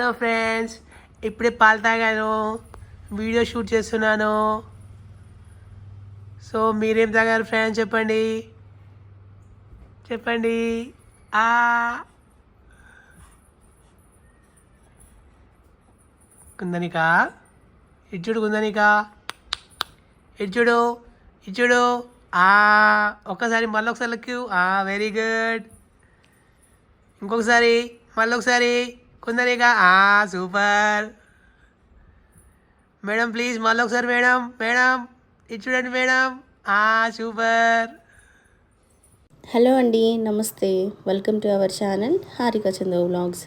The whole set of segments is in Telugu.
హలో ఫ్రెండ్స్ ఇప్పుడే పాలు తాగాను వీడియో షూట్ చేస్తున్నాను. సో మీరేం తాగారు ఫ్రెండ్స్ చెప్పండి. చెప్పండి. ఆ. ఇచ్చుడు కుందనికా ఇచ్చుడు ఇచ్చుడు ఆ. ఒక్కసారి మళ్ళీ ఒకసారి లెక్కు ఆ వెరీ గుడ్ ఇంకొకసారి మళ్ళీ ఒకసారి కుందనిక ఆ సూపర్. మేడం ప్లీజ్ మళ్ళీ ఒకసారి మేడం మేడం ఇది చూడండి మేడం. ఆ సూపర్. హలో అండి నమస్తే. Welcome to our channel Harika Chandra vlogs.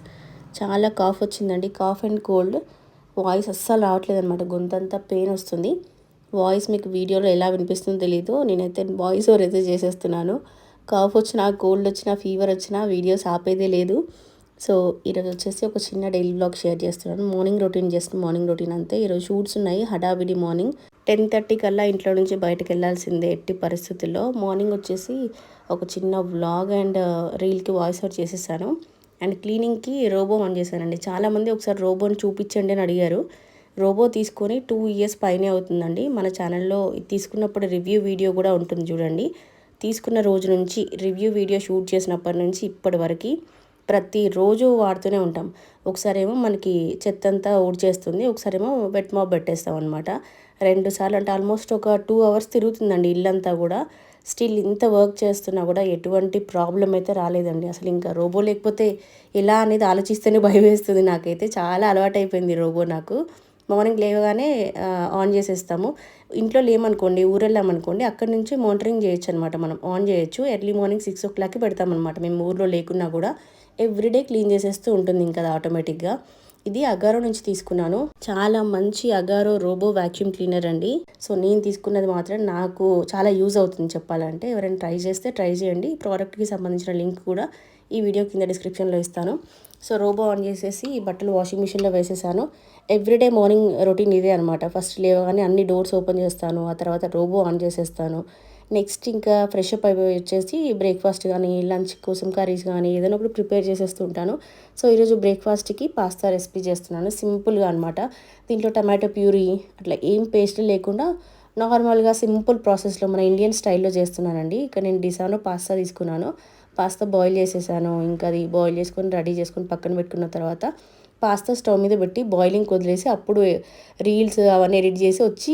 చాలా కాఫ్ వచ్చిందండి. Cough and cold. వాయిస్ అస్సలు రావట్లేదు అనమాట గొంతంతా పెయిన్ వస్తుంది. వాయిస్ మీకు వీడియోలో ఎలా వినిపిస్తుందో తెలీదు. నేనైతే వాయిస్ ఓవర్ అయితే చేసేస్తున్నాను. కాఫ్ వచ్చినా కోల్డ్ వచ్చినా ఫీవర్ వచ్చినా వీడియోస్ ఆపేదే లేదు. సో ఈరోజు వచ్చేసి ఒక చిన్న డైలీ బ్లాగ్ షేర్ చేస్తున్నాను. Morning routine just morning routine అంతే. ఈరోజు షూట్స్ ఉన్నాయి. హడావిడి మార్నింగ్. టెన్ థర్టీ కల్లా ఇంట్లో నుంచి బయటకు వెళ్ళాల్సిందే ఎట్టి పరిస్థితుల్లో. మార్నింగ్ వచ్చేసి ఒక చిన్న వ్లాగ్ అండ్ రీల్కి వాయిస్ అవుట్ చేసేసాను. అండ్ క్లీనింగ్కి రోబో ఆన్ చేశానండి. చాలామంది ఒకసారి రోబోని చూపించండి అని అడిగారు. రోబో తీసుకొని టూ ఇయర్స్ పైనే అవుతుందండి. మన ఛానల్లో తీసుకున్నప్పుడు రివ్యూ వీడియో కూడా ఉంటుంది చూడండి. తీసుకున్న రోజు నుంచి రివ్యూ వీడియో షూట్ చేసినప్పటి నుంచి ఇప్పటి వరకు ప్రతిరోజు వాడుతూనే ఉంటాం. ఒకసారేమో మనకి చెత్త అంతా ఊడ్చేస్తుంది ఒకసారేమో వెట్ మాప్ పెట్టేస్తాం అనమాట రెండు సార్లు అంటే ఆల్మోస్ట్ ఒక టూ అవర్స్ తిరుగుతుందండి ఇల్లంతా కూడా. స్టిల్ ఇంత వర్క్ చేస్తున్నా కూడా ఎటువంటి ప్రాబ్లం అయితే రాలేదండి. అసలు ఇంకా రోబో లేకపోతే ఎలా అనేది ఆలోచిస్తేనే భయం వేస్తుంది నాకైతే. చాలా అలవాటు అయిపోయింది రోబో నాకు. మార్నింగ్ లేవగానే ఆన్ చేసేస్తాము. ఇంట్లో లేమనుకోండి ఊరెళ్ళామనుకోండి అక్కడి నుంచి మానిటరింగ్ చేయొచ్చు అనమాట మనం. ఆన్ చేయొచ్చు. ఎర్లీ మార్నింగ్ సిక్స్ ఓ క్లాక్కి పెడతామన్నమాట మేము ఊర్లో లేకున్నా కూడా ఎవ్రీడే క్లీన్ చేసేస్తూ ఉంటుంది ఇంకా ఆటోమేటిక్గా. ఇది అగారో నుంచి తీసుకున్నాను. చాలా మంచి అగారో రోబో వ్యాక్యూమ్ క్లీనర్ అండి. సో నేను తీసుకున్నది మాత్రం నాకు చాలా యూజ్ అవుతుంది చెప్పాలంటే. ఎవరైనా ట్రై చేస్తే ట్రై చేయండి. ఈ ప్రోడక్ట్కి సంబంధించిన లింక్ కూడా ఈ వీడియో కింద డిస్క్రిప్షన్లో ఇస్తాను. సో రోబో ఆన్ చేసేసి ఈ బట్టలు వాషింగ్ మిషన్లో వేసేసాను. ఎవ్రీడే మార్నింగ్ రొటీన్ ఇదే అనమాట ఫస్ట్ లేవగానే అన్ని డోర్స్ ఓపెన్ చేస్తాను. ఆ తర్వాత రోబో ఆన్ చేసేస్తాను. నెక్స్ట్ ఇంకా ఫ్రెష్ అప్ అయిపోయి వచ్చేసి బ్రేక్ఫాస్ట్ కానీ లంచ్ కోసం కర్రీస్ కానీ ఏదైనా ఒకటి ప్రిపేర్ చేసేస్తూ ఉంటాను. సో ఈరోజు బ్రేక్ఫాస్ట్కి పాస్తా రెసిపీ చేస్తున్నాను. సింపుల్గా అనమాట దీంట్లో టమాటో ప్యూరీ అట్లా ఏం పేస్ట్ లేకుండా నార్మల్గా సింపుల్ ప్రాసెస్లో మన ఇండియన్ స్టైల్లో చేస్తున్నానండి. ఇక్కడ నేను డిసానో పాస్తా తీసుకున్నాను. పాస్తా బాయిల్ చేసేసాను. ఇంకా అది బాయిల్ చేసుకొని రెడీ చేసుకొని పక్కన పెట్టుకున్న తర్వాత పాస్తా స్టవ్ మీద పెట్టి బాయిలింగ్ వదిలేసి అప్పుడు రీల్స్ అవన్నీ ఎడిట్ చేసి వచ్చి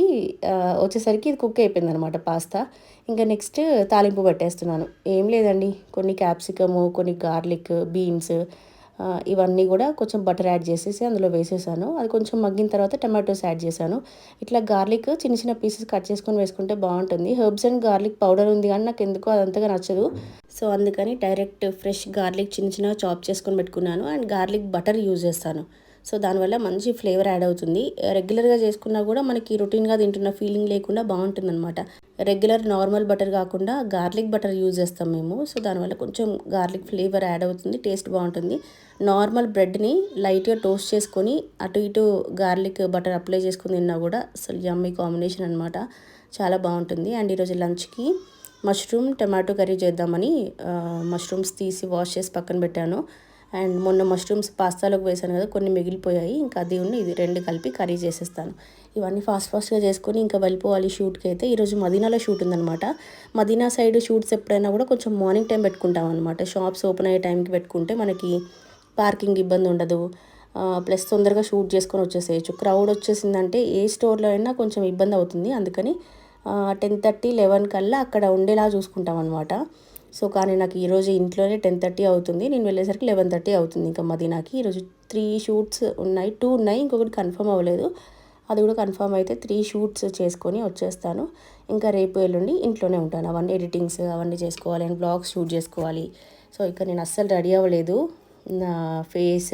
వచ్చేసరికి ఇది కుక్ అయిపోయింది అనమాట పాస్తా. ఇంకా నెక్స్ట్ తాలింపు పెట్టేస్తున్నాను. ఏం లేదండి. కొన్ని క్యాప్సికము కొన్ని గార్లిక్ బీన్స్ ఇవన్నీ కూడా కొంచెం బటర్ యాడ్ చేసేసి అందులో వేసేసాను. అది కొంచెం మగ్గిన తర్వాత టమాటోస్ యాడ్ చేశాను. ఇట్లా గార్లిక్ చిన్న చిన్న పీసెస్ కట్ చేసుకొని వేసుకుంటే బాగుంటుంది. హెర్బ్స్ అండ్ గార్లిక్ పౌడర్ ఉంది కానీ నాకు ఎందుకో అదంతగా నచ్చదు. సో అందుకని డైరెక్ట్ ఫ్రెష్ గార్లిక్ చిన్న చిన్న చాప్ చేసుకొని పెట్టుకున్నాను. అండ్ గార్లిక్ బటర్ యూజ్ చేస్తాను. సో దానివల్ల మంచి ఫ్లేవర్ యాడ్ అవుతుంది. రెగ్యులర్గా చేసుకున్నా కూడా మనకి రొటీన్గా తింటున్న ఫీలింగ్ లేకుండా బాగుంటుంది అనమాట రెగ్యులర్ నార్మల్ బటర్ కాకుండా గార్లిక్ బటర్ యూజ్ చేస్తాం మేము. సో దానివల్ల కొంచెం గార్లిక్ ఫ్లేవర్ యాడ్ అవుతుంది టేస్ట్ బాగుంటుంది. నార్మల్ బ్రెడ్ని లైట్గా టోస్ట్ చేసుకొని అటు ఇటు గార్లిక్ బటర్ అప్లై చేసుకుని తిన్నా కూడా అసలు యమ్మీ కాంబినేషన్ అనమాట చాలా బాగుంటుంది. అండ్ ఈరోజు లంచ్కి మష్రూమ్ టమాటో కర్రీ చేద్దామని మష్రూమ్స్ తీసి వాష్ చేసి పక్కన పెట్టాను. అండ్ మొన్న మష్రూమ్స్ పాస్తాలోకి వేసాను కదా కొన్ని మిగిలిపోయాయి. ఇంకా అది ఉన్న ఇది రెండు కలిపి కర్రీ చేసేస్తాను. ఇవన్నీ ఫాస్ట్ ఫాస్ట్గా చేసుకొని ఇంకా వెళ్ళిపోవాలి షూట్కి అయితే. ఈరోజు మదీనాలో షూట్ ఉందన్నమాట. మదీనా సైడ్ షూట్స్ ఎప్పుడైనా కూడా కొంచెం మార్నింగ్ టైం పెట్టుకుంటాం అనమాట షాప్స్ ఓపెన్ అయ్యే టైంకి పెట్టుకుంటే మనకి పార్కింగ్ ఇబ్బంది ఉండదు. ప్లస్ తొందరగా షూట్ చేసుకొని వచ్చేసేయచ్చు. క్రౌడ్ వచ్చేసిందంటే ఏ స్టోర్లో అయినా కొంచెం ఇబ్బంది అవుతుంది. అందుకని టెన్ థర్టీ లెవెన్ కల్లా అక్కడ ఉండేలా చూసుకుంటాం అనమాట సో కానీ నాకు ఈరోజు ఇంట్లోనే టెన్ థర్టీ అవుతుంది. నేను వెళ్ళేసరికి లెవెన్ థర్టీ అవుతుంది. ఇంకా మదీనాకి ఈరోజు త్రీ షూట్స్ ఉన్నాయి టూ ఉన్నాయి ఇంకొకటి కన్ఫర్మ్ అవ్వలేదు. అది కూడా కన్ఫర్మ్ అయితే త్రీ షూట్స్ చేసుకొని వచ్చేస్తాను. ఇంకా రేపు ఎల్లుండి ఇంట్లోనే ఉంటాను. అవన్నీ ఎడిటింగ్స్ అవన్నీ చేసుకోవాలి అండ్ బ్లాగ్స్ షూట్ చేసుకోవాలి. సో ఇక నేను అస్సలు రెడీ అవ్వలేదు. నా ఫేస్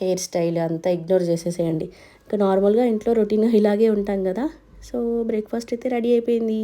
హెయిర్ స్టైల్ అంతా ఇగ్నోర్ చేసేసేయండి. ఇంకా నార్మల్గా ఇంట్లో రొటీన్ ఇలాగే ఉంటాం కదా. సో బ్రేక్ఫాస్ట్ అయితే రెడీ అయిపోయింది.